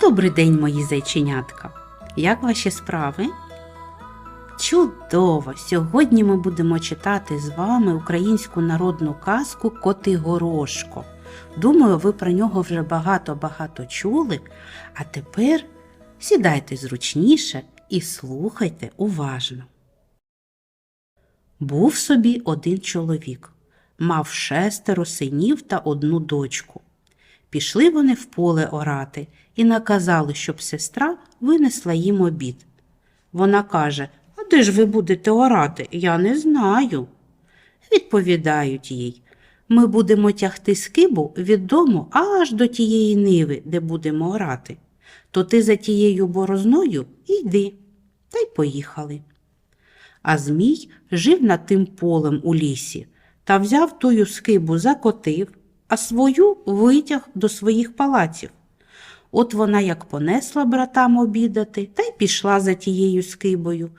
Добрий день, мої зайченятка. Як ваші справи? Чудово! Сьогодні ми будемо читати з вами українську народну казку Коти Горошко. Думаю, ви про нього вже багато-багато чули. А тепер сідайте зручніше і слухайте уважно. Був собі один чоловік, мав шестеро синів та одну дочку. Пішли вони в поле орати і наказали, щоб сестра винесла їм обід. Вона каже: А де ж ви будете орати? Я не знаю. Відповідають їй. Ми будемо тягти скибу від дому аж до тієї ниви, де будемо орати. То ти за тією борозною йди. Та й поїхали. А Змій жив над тим полем у лісі та взяв тую скибу, закотив, а свою витяг до своїх палаців. От вона як понесла братам обідати та й пішла за тією скибою,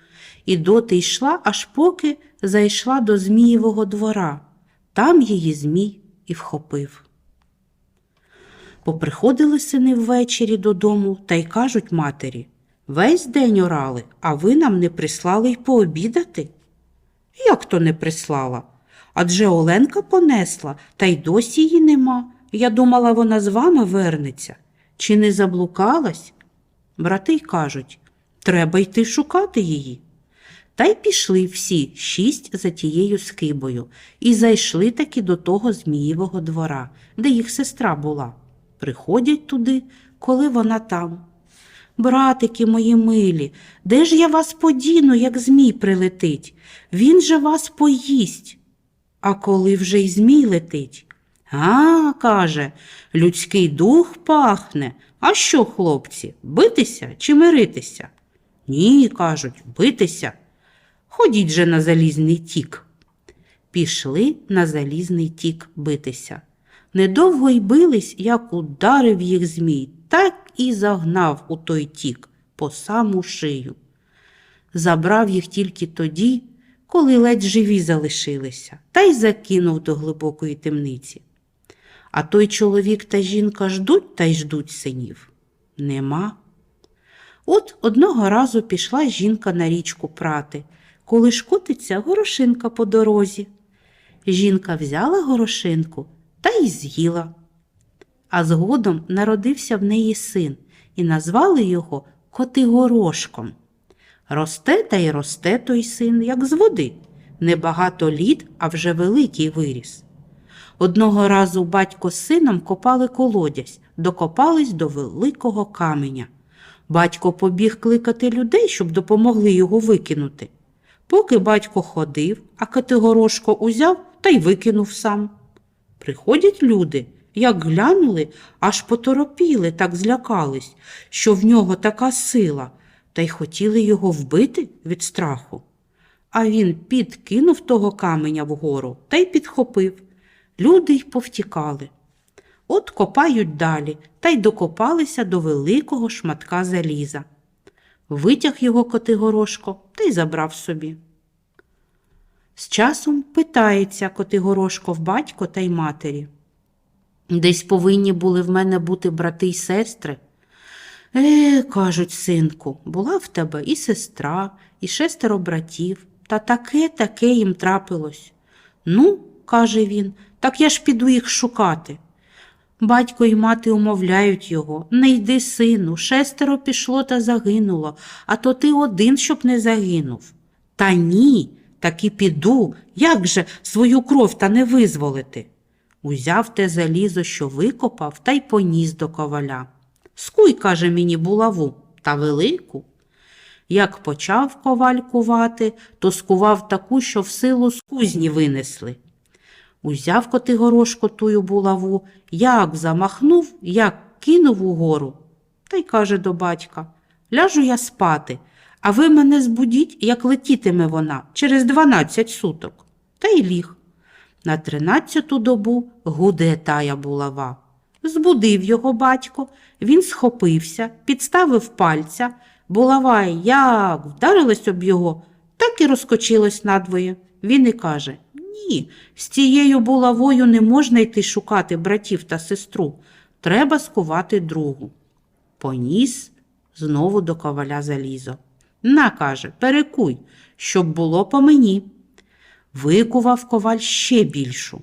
і доти йшла, аж поки зайшла до Змієвого двора. Там її Змій і вхопив. Поприходили сини ввечері додому та й кажуть матері Весь день орали, а ви нам не прислали й пообідати? Як то не прислала? Адже Оленка понесла, та й досі її нема. Я думала, вона з вами вернеться. Чи не заблукалась? Брати й кажуть треба йти шукати її. Та й пішли всі шість за тією скибою і зайшли таки до того Змієвого двора, де їх сестра була. Приходять туди, коли вона там. Братики мої милі, де ж я вас подіну, як Змій прилетить? Він же вас поїсть. А коли вже й Змій летить? А, каже, людський дух пахне. А що, хлопці, битися чи миритися? Ні, кажуть, битися. Ходіть же на залізний тік. Пішли на залізний тік битися. Недовго й бились, як ударив їх Змій, так і загнав у той тік по саму шию. Забрав їх тільки тоді, коли ледь живі залишилися, та й закинув до глибокої темниці. А той чоловік та жінка ждуть та й ждуть синів. Нема. От одного разу пішла жінка на річку прати, коли ж котиться горошинка по дорозі. Жінка взяла горошинку та й з'їла. А згодом народився в неї син, і назвали його Котигорошком. Росте та й росте той син, як з води. Небагато літ, а вже великий виріс. Одного разу батько з сином копали колодязь, докопались до великого каменя. Батько побіг кликати людей, щоб допомогли його викинути. Поки батько ходив, а Катигорошко узяв та й викинув сам. Приходять люди, як глянули, аж поторопіли, так злякались, що в нього така сила, та й хотіли його вбити від страху. А він підкинув того каменя вгору та й підхопив. Люди й повтікали. От копають далі та й докопалися до великого шматка заліза. Витяг його Котигорошко та й забрав собі. З часом питається Котигорошко в батько та й матері. Десь повинні були в мене бути брати й сестри. Е, кажуть, синку, була в тебе і сестра, і шестеро братів, та таке таке їм трапилось. Ну, каже він, так я ж піду їх шукати. Батько й мати умовляють його не йди, сину, шестеро пішло та загинуло, а то ти один, щоб не загинув. Та ні, так і піду, як же свою кров та не визволити. Узяв те залізо, що викопав, та й поніс до коваля. Скуй, каже мені, булаву, та велику. Як почав коваль кувати, то скував таку, що в силу з кузні винесли. Узяв Котигорошко тую булаву, як замахнув, як кинув угору. Та й каже до батька Ляжу я спати, а ви мене збудіть, як летітиме вона через дванадцять суток. Та й ліг. На тринадцяту добу гуде тая булава. Збудив його батько, він схопився, підставив пальця, булава як вдарилась об його, так і розкочилась надвоє. Він і каже Ні, з цією булавою не можна йти шукати братів та сестру. Треба скувати другу. Поніс знову до коваля залізо. На, каже, перекуй, щоб було по мені. Викував коваль ще більшу.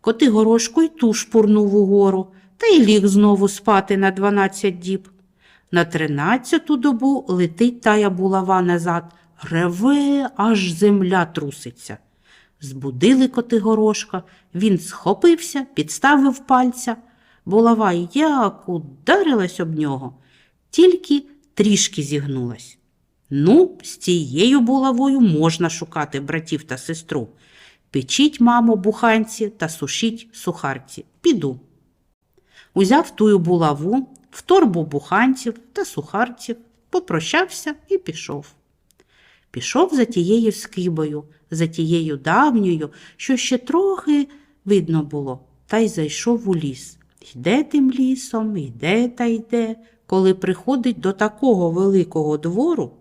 Коти горошко й ту шпурнув угору, та й ліг знову спати на дванадцять діб. На тринадцяту добу летить тая булава назад, реве, аж земля труситься. Збудили коти горошка, він схопився, підставив пальця. Булава як ударилась об нього, тільки трішки зігнулась. Ну, з цією булавою можна шукати братів та сестру. Печіть, мамо, буханці та сушіть сухарці. Піду. Узяв тую булаву, в торбу буханців та сухарців, попрощався і пішов. Пішов за тією скибою, за тією давньою, що ще трохи видно було, та й зайшов у ліс. Йде тим лісом, йде та йде, коли приходить до такого великого двору,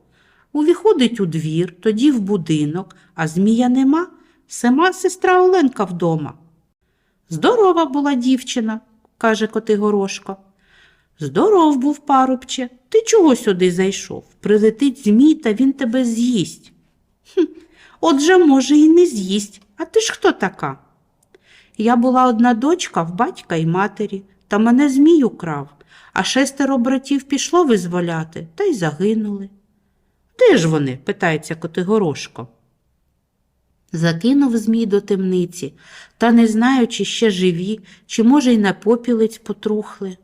увіходить у двір, тоді в будинок, а змія нема, сама сестра Оленка вдома. Здорова була дівчина, каже Котигорошко. Здоров був, парубче, ти чого сюди зайшов? Прилетить змій, та він тебе з'їсть. Хм, отже, може, і не з'їсть. А ти ж хто така? Я була одна дочка в батька й матері, та мене змій украв, а шестеро братів пішло визволяти, та й загинули. Де ж вони? питається Котигорошко. Закинув змій до темниці, та не знаю, чи ще живі, чи, може, й на попілець потрухли.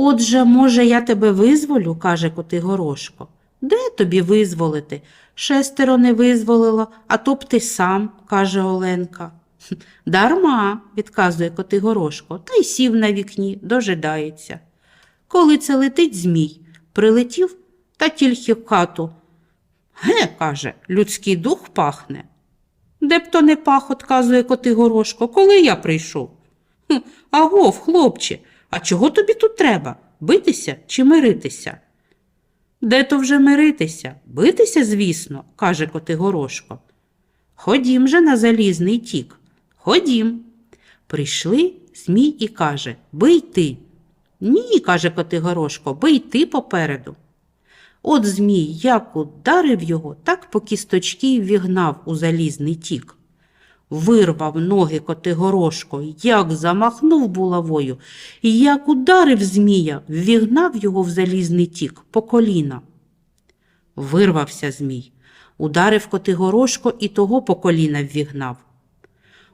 Отже, може, я тебе визволю, каже Котигорошко. Де тобі визволити? Шестеро не визволило, а то б ти сам, каже Оленка. Дарма, відказує Котигорошко, та й сів на вікні, дожидається. Коли це летить змій, прилетів та тільки в хату. Ге, каже, людський дух пахне. Де б то не пах, отказує Котигорошко, коли я прийшов. Агов, хлопче, а чого тобі тут треба? Битися чи миритися? Де то вже миритися? Битися, звісно, каже Котигорошко. Ходім же на залізний тік. Ходім. Прийшли Змій і каже Бий ти. Ні, каже Котигорошко, бий ти попереду. От Змій як ударив його, так по кісточки вігнав у залізний тік. Вирвав ноги Котигорошко, як замахнув булавою, і як ударив Змія, ввігнав його в залізний тік по коліна. Вирвався Змій, ударив Котигорошко і того по коліна ввігнав.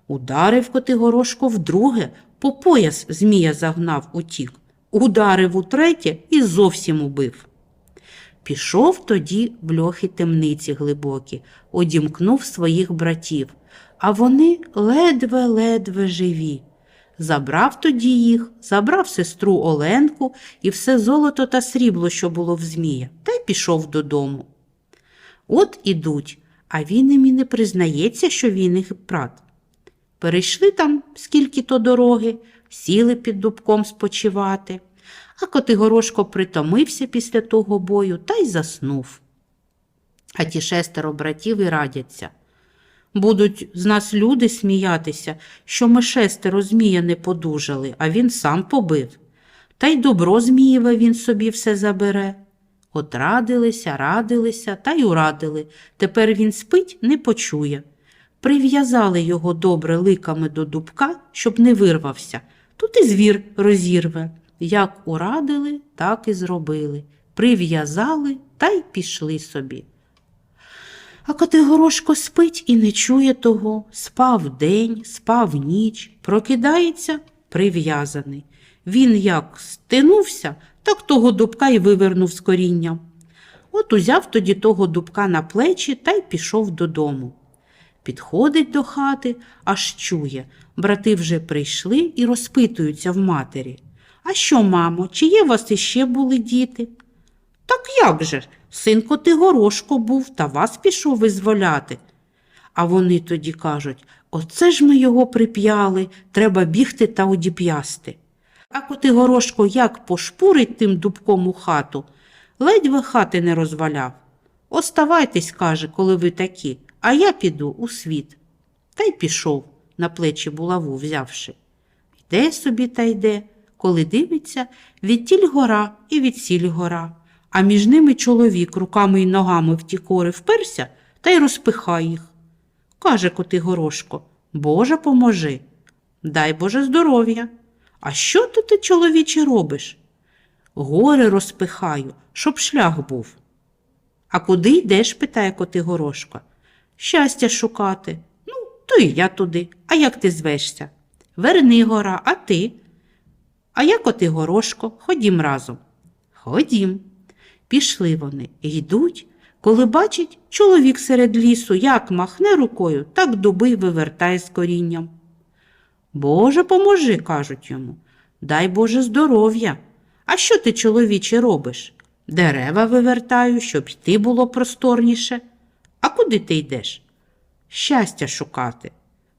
Ударив Котигорошко вдруге, по пояс Змія загнав утік, ударив утретє і зовсім убив. Пішов тоді в льохи темниці глибокі, одімкнув своїх братів, а вони ледве-ледве живі. Забрав тоді їх, забрав сестру Оленку і все золото та срібло, що було в Змія, та й пішов додому. От ідуть, а він їм і не признається, що він їх брат. Перейшли там скільки то дороги, сіли під дубком спочивати, а Котигорошко притомився після того бою та й заснув. А ті шестеро братів і радяться. Будуть з нас люди сміятися, що ми шестеро змія не подужали, а він сам побив. Та й добро Змієве він собі все забере. От радилися, радилися та й урадили. Тепер він спить, не почує. Прив'язали його добре ликами до дубка, щоб не вирвався. Тут і звір розірве. Як урадили, так і зробили. Прив'язали та й пішли собі. А Котигорошко спить і не чує того, спав день, спав ніч, прокидається прив'язаний. Він як стинувся, так того дубка й вивернув з коріння. От узяв тоді того дубка на плечі та й пішов додому. Підходить до хати, аж чує. Брати вже прийшли і розпитуються в матері. А що, мамо, чи є у вас іще були діти? Так як же? Синко ти горошко був, та вас пішов визволяти. А вони тоді кажуть оце ж ми його прип'яли, треба бігти та одіп'ясти. А Котигорошко як пошпурить тим дубком у хату, ледве хати не розваляв. Оставайтесь, каже, коли ви такі, а я піду у світ. Та й пішов, на плечі булаву взявши. Йде собі та йде, коли дивиться, відтіль гора і відсіль гора, а між ними чоловік руками й ногами в ті кори вперся та й розпихає їх. Каже Котигорошко, Боже, поможи. Дай Боже здоров'я. А що то ти, чоловіче, робиш? Гори розпихаю, щоб шлях був. А куди йдеш? питає Котигорошко. Щастя шукати. Ну, то і я туди. А як ти звешся? Вернигора, а ти? А я Котигорошко, ходім разом. Ходім. Пішли вони, йдуть, коли бачить, чоловік серед лісу як махне рукою, так дуби вивертає з корінням. Боже, поможи, кажуть йому. Дай Боже здоров'я. А що ти, чоловіче, робиш? Дерева вивертаю, щоб йти було просторніше. А куди ти йдеш? Щастя шукати.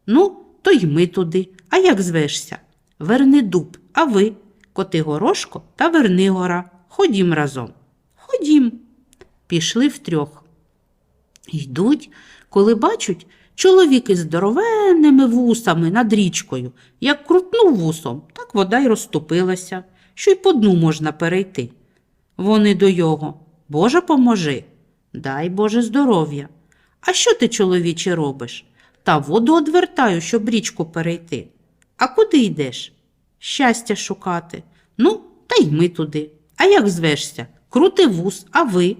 Ну, то й ми туди. А як звешся? Верни дуб, а ви, Котигорошко та Вернигора. Ходім разом. Ходім. Пішли втрьох. Йдуть, коли бачать, чоловік із здоровенними вусами над річкою. Як крутнув вусом, так вода й розступилася, що й по дну можна перейти. Вони до його. Боже, поможи. Дай Боже здоров'я. А що ти, чоловіче, робиш? Та воду одвертаю, щоб річку перейти. А куди йдеш? Щастя шукати. Ну, та й ми туди. А як звешся? Крути вус, а ви?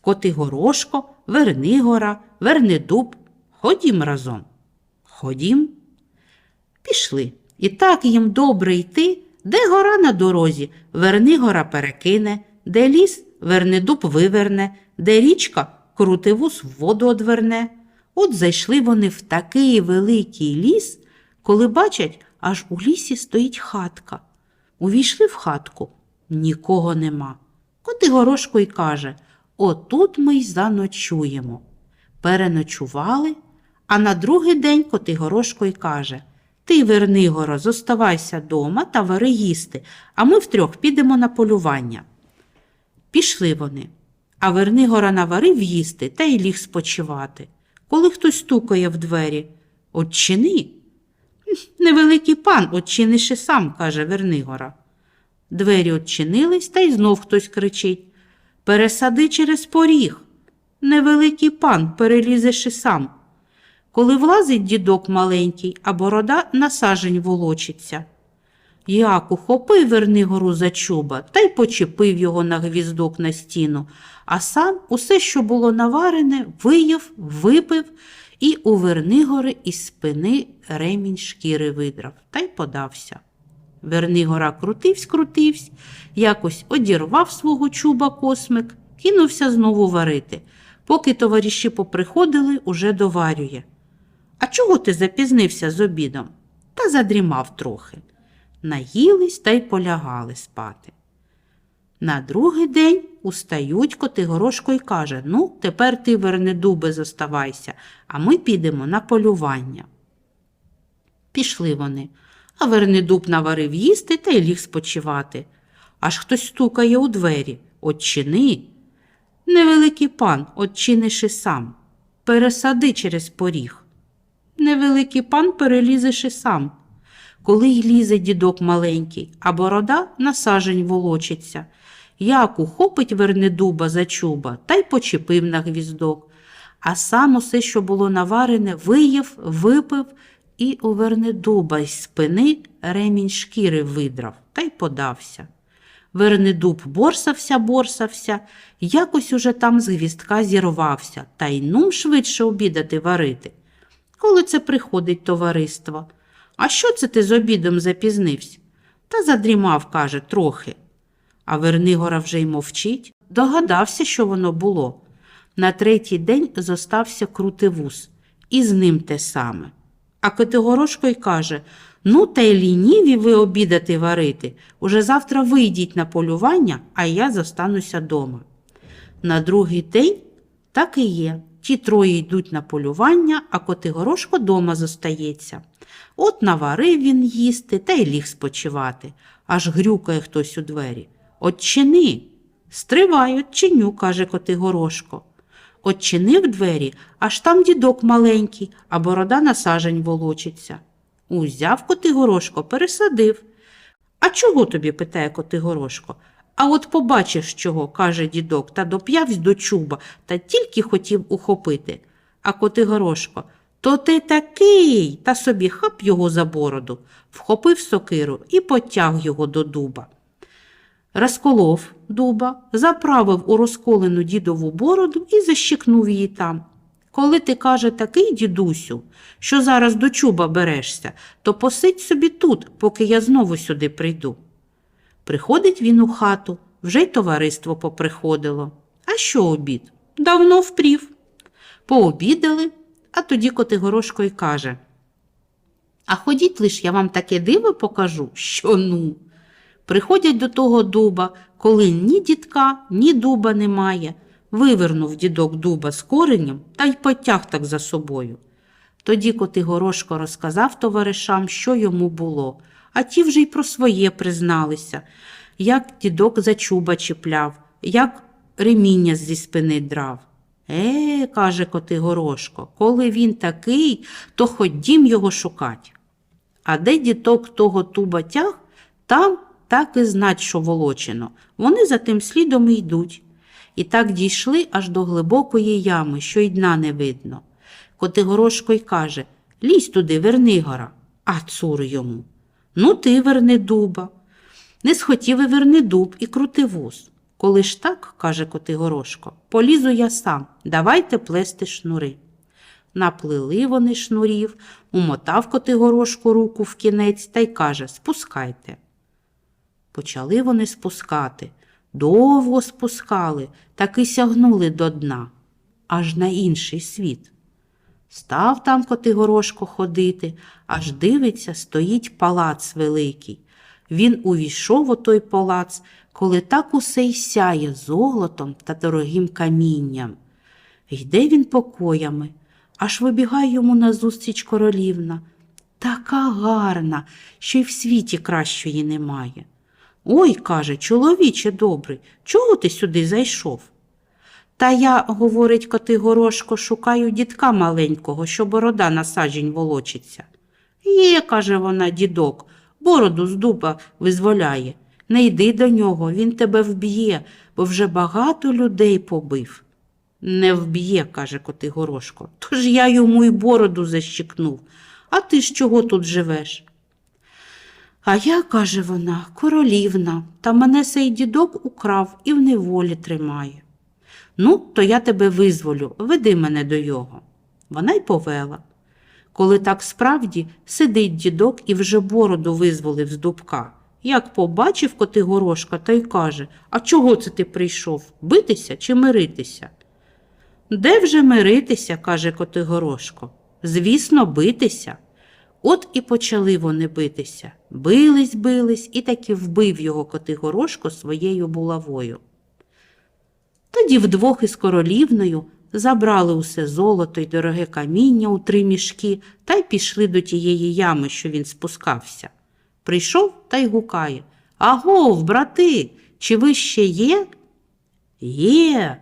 Котигорошко, Вернигора, Вернидуб. Ходім разом. Ходім. Пішли. І так їм добре йти, де гора на дорозі, Вернигора перекине, де ліс Вернидуб виверне, де річка крутивус в воду одверне. От зайшли вони в такий великий ліс, коли бачать, аж у лісі стоїть хатка. Увійшли в хатку, нікого нема. Котигорошко й каже Отут ми й заночуємо. Переночували, а на другий день Котигорошко й каже Ти, Вернигоро, зоставайся дома та вари їсти, а ми втрьох підемо на полювання. Пішли вони, а Вернигора наварив їсти та й ліг спочивати. Коли хтось стукає в двері, «Отчини!» Невеликий пан, отчиниш і сам, каже Вернигора. Двері odчинились, та й знов хтось кричить. Пересади через поріг. Невеликий пан, перелізеш і сам. Коли влазить дідок маленький, а борода на сажень волочиться. Як ухопив Вернигору за чуба та й почепив його на гвіздок на стіну, а сам усе, що було наварене, вияв, випив і у Вернигори із спини ремінь шкіри видрав та й подався. Вернигора крутивсь, крутивсь, якось одірвав свого чуба космик, кинувся знову варити. Поки товариші поприходили, уже доварює. А чого ти запізнився з обідом? Та задрімав трохи. Наїлись та й полягали спати. На другий день устають Котигорошко й каже Ну, тепер ти, Вернедубе, зоставайся, а ми підемо на полювання. Пішли вони, а Вернедуб наварив їсти та й ліг спочивати. Аж хтось стукає у двері. Отчини. Невеликий пан, отчиниш і сам. Пересади через поріг. Невеликий пан перелізеш і сам. Коли й лізе дідок маленький, а борода на сажень волочиться. Як ухопить Вернедуба за чуба та й почепив на гвіздок. А сам усе, що було наварене, вияв, випив і у Вернедуба із спини ремінь шкіри видрав та й подався. Вернедуб борсався, борсався, якось уже там з гвіздка зірвався, та й нум швидше обідати варити. Коли це приходить товариство? А що це ти з обідом запізнився? Та задрімав, каже, трохи. А Вернигора вже й мовчить, догадався, що воно було. На третій день зостався крутивус, і з ним те саме. А Котигорошко й каже Ну, та й лініві ви обідати варити. Уже завтра вийдіть на полювання, а я зостануся дома. На другий день так і є. Ті троє йдуть на полювання, а Котигорошко дома зостається. От наварив він їсти та й ліг спочивати, аж грюкає хтось у двері. Отчини. Стривай, отчиню, каже Котигорошко. Отчинив двері, аж там дідок маленький, а борода на сажень волочиться. Узяв Котигорошко, пересадив. А чого тобі? питає Котигорошко. А от побачиш чого, каже дідок, та доп'явсь до чуба, та тільки хотів ухопити. А Котигорошко, то ти такий, та собі хап його за бороду, вхопив сокиру і потяг його до дуба. Розколов дуба, заправив у розколену дідову бороду і защикнув її там. Коли ти, каже, такий, дідусю, що зараз до чуба берешся, то посидь собі тут, поки я знову сюди прийду. Приходить він у хату, вже й товариство поприходило. А що обід? Давно впрів. Пообідали, а тоді Котигорошко й каже. А ходіть лиш, я вам таке диво покажу, що ну. Приходять до того дуба, коли ні дідка, ні дуба немає. Вивернув дідок дуба з коренем та й потяг так за собою. Тоді Котигорошко розказав товаришам, що йому було, а ті вже й про своє призналися, як дідок за чуба чіпляв, як реміння зі спини драв. Е, каже Котигорошко, коли він такий, то ходім його шукать. А де діток того туба тяг, там так і знать, що волочено. Вони за тим слідом і йдуть. І так дійшли аж до глибокої ями, що й дна не видно. Котигорошко й каже Лізь туди, верни гора. А цур йому. Ну, ти верни дуба. Не схотів і верни дуб і крути вуз. Коли ж так, каже Котигорошко, полізу я сам, давайте плести шнури. Наплили вони шнурів, умотав Котигорошко руку в кінець та й каже Спускайте. Почали вони спускати, довго спускали, так і сягнули до дна, аж на інший світ. Став там Котигорошко ходити, аж дивиться, стоїть палац великий. Він увійшов у той палац, коли так усе й сяє золотом та дорогим камінням. Йде він покоями, аж вибігає йому назустріч королівна. Така гарна, що й в світі кращої немає. Ой, каже, чоловіче добрий, чого ти сюди зайшов? Та я, говорить Котигорошко, шукаю дідка маленького, що борода на саджень волочиться. Є, каже вона, дідок, бороду з дуба визволяє. Не йди до нього, він тебе вб'є, бо вже багато людей побив. Не вб'є, каже Котигорошко, тож я йому й бороду защикнув. А ти ж чого тут живеш? А я, каже вона, королівна, та мене сей дідок украв і в неволі тримає. Ну, то я тебе визволю, веди мене до його. Вона й повела. Коли так справді сидить дідок і вже бороду визволив з дубка. Як побачив Котигорошка, та й каже А чого це ти прийшов? Битися чи миритися? Де вже миритися, каже Котигорошко. Звісно, битися. От і почали вони битися. Бились, бились, і таки вбив його Котигорошко своєю булавою. Тоді вдвох із королівною забрали усе золото й дороге каміння у три мішки та й пішли до тієї ями, що він спускався. Прийшов та й гукає Агов, брати, чи ви ще є? Є.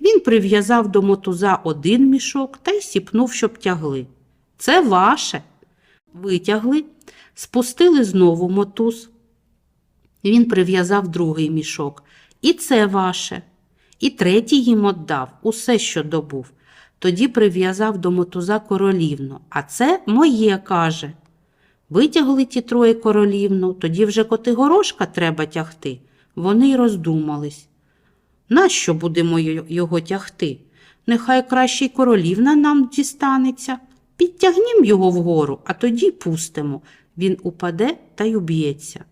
Він прив'язав до мотуза один мішок та й сіпнув, щоб тягли. Це ваше. Витягли, спустили знову мотуз. Він прив'язав другий мішок. І це ваше. І третій їм отдав усе, що добув. Тоді прив'язав до мотуза королівну, а це моє, каже. Витягли ті троє королівну, тоді вже Котигорошка треба тягти. Вони й роздумались. Нащо будемо його тягти? Нехай краще й королівна нам дістанеться. Підтягнім його вгору, а тоді пустимо. Він упаде та й уб'ється.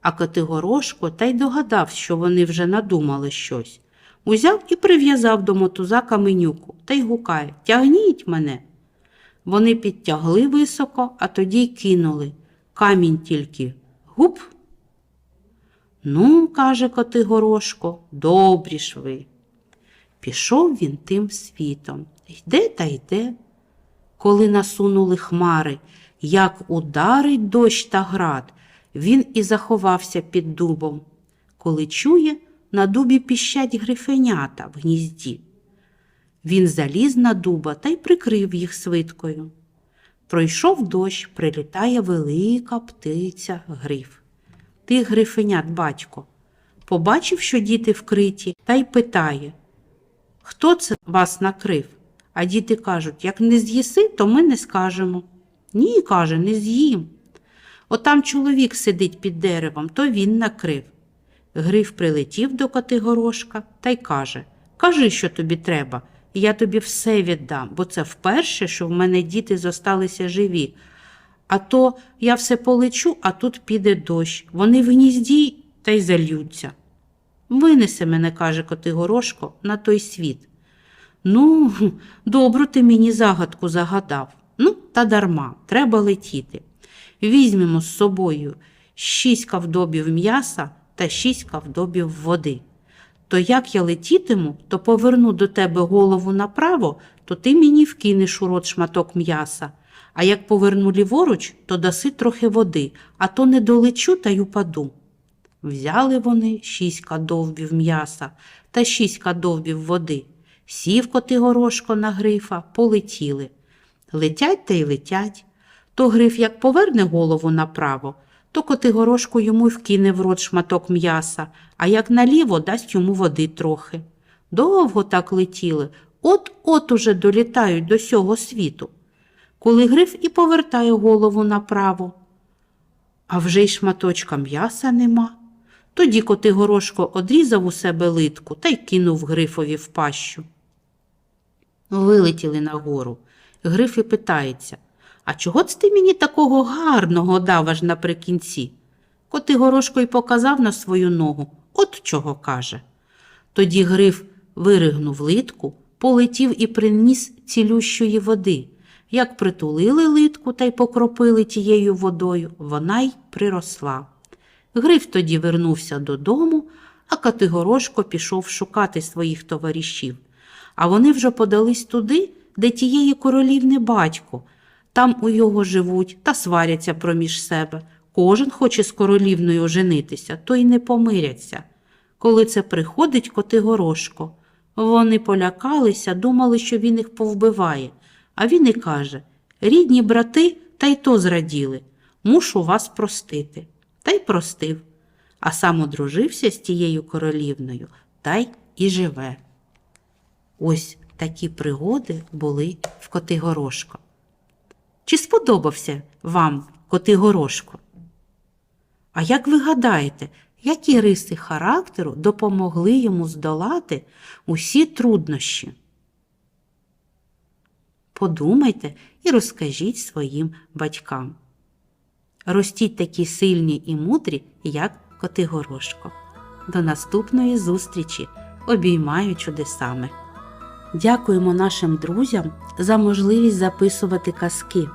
А Котигорошко та й догадав, що вони вже надумали щось. Узяв і прив'язав до мотуза каменюку та й гукає Тягніть мене. Вони підтягли високо, а тоді й кинули. Камінь тільки гуп. Ну, каже Котигорошко, добрі ж ви. Пішов він тим світом. Йде та йде. Коли насунули хмари, як ударить дощ та град, він і заховався під дубом. Коли чує, на дубі піщать грифенята в гнізді. Він заліз на дуба та й прикрив їх свиткою. Пройшов дощ, прилітає велика птиця гриф. тих грифенят батько. Побачив, що діти вкриті, та й питає Хто це вас накрив? А діти кажуть, як не з'їси, то ми не скажемо. Ні, каже, не з'їм. Отам чоловік сидить під деревом, то він накрив. Гриф прилетів до Котигорошка та й каже Кажи, що тобі треба, я тобі все віддам, бо це вперше, що в мене діти зосталися живі. А то я все полечу, а тут піде дощ. Вони в гнізді та й зальються. Винеси мене, каже Котигорошко, на той світ. Ну, добру ти мені загадку загадав. Та дарма, треба летіти. Візьмемо з собою шість кавдобів м'яса та шість кавдобів води. То як я летітиму, то поверну до тебе голову направо, то ти мені вкинеш у рот шматок м'яса. А як поверну ліворуч, то даси трохи води, а то не долечу та й упаду. Взяли вони шість кадовбів м'яса та шість кадовбів води. Сів Котигорошко на грифа, полетіли. Летять та й летять. То гриф як поверне голову направо, то Котигорошко йому й вкине в рот шматок м'яса, а як наліво дасть йому води трохи. Довго так летіли, от-от уже долітають до сього світу. Коли гриф і повертає голову направо, а вже й шматочка м'яса нема. Тоді Котигорошко одрізав у себе литку та й кинув грифові в пащу. Вилетіли нагору. Гриф і питається А чого це ти мені такого гарного дав аж наприкінці? Котигорошко й показав на свою ногу, от чого каже. Тоді Гриф виригнув литку, полетів і приніс цілющої води. Як притулили литку та й покропили тією водою, вона й приросла. Гриф тоді вернувся додому, а Катигорошко пішов шукати своїх товаришів. А вони вже подались туди, де тієї королівни батько. Там у його живуть та сваряться проміж себе. Кожен хоче з королівною оженитися, то й не помиряться. Коли це приходить Котигорошко, вони полякалися, думали, що він їх повбиває. А він і каже рідні брати, та й то зраділи. Мушу вас простити. Та й простив, а сам одружився з тією королівною та й і живе. Ось такі пригоди були в Котигорошко. Чи сподобався вам Котигорошко? А як ви гадаєте, які риси характеру допомогли йому здолати усі труднощі? Подумайте і розкажіть своїм батькам. Ростіть такі сильні і мудрі, як Котигорошко. До наступної зустрічі! Обіймаю чудесами! Дякуємо нашим друзям за можливість записувати казки.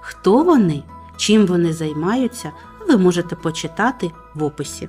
Хто вони, чим вони займаються, ви можете почитати в описі.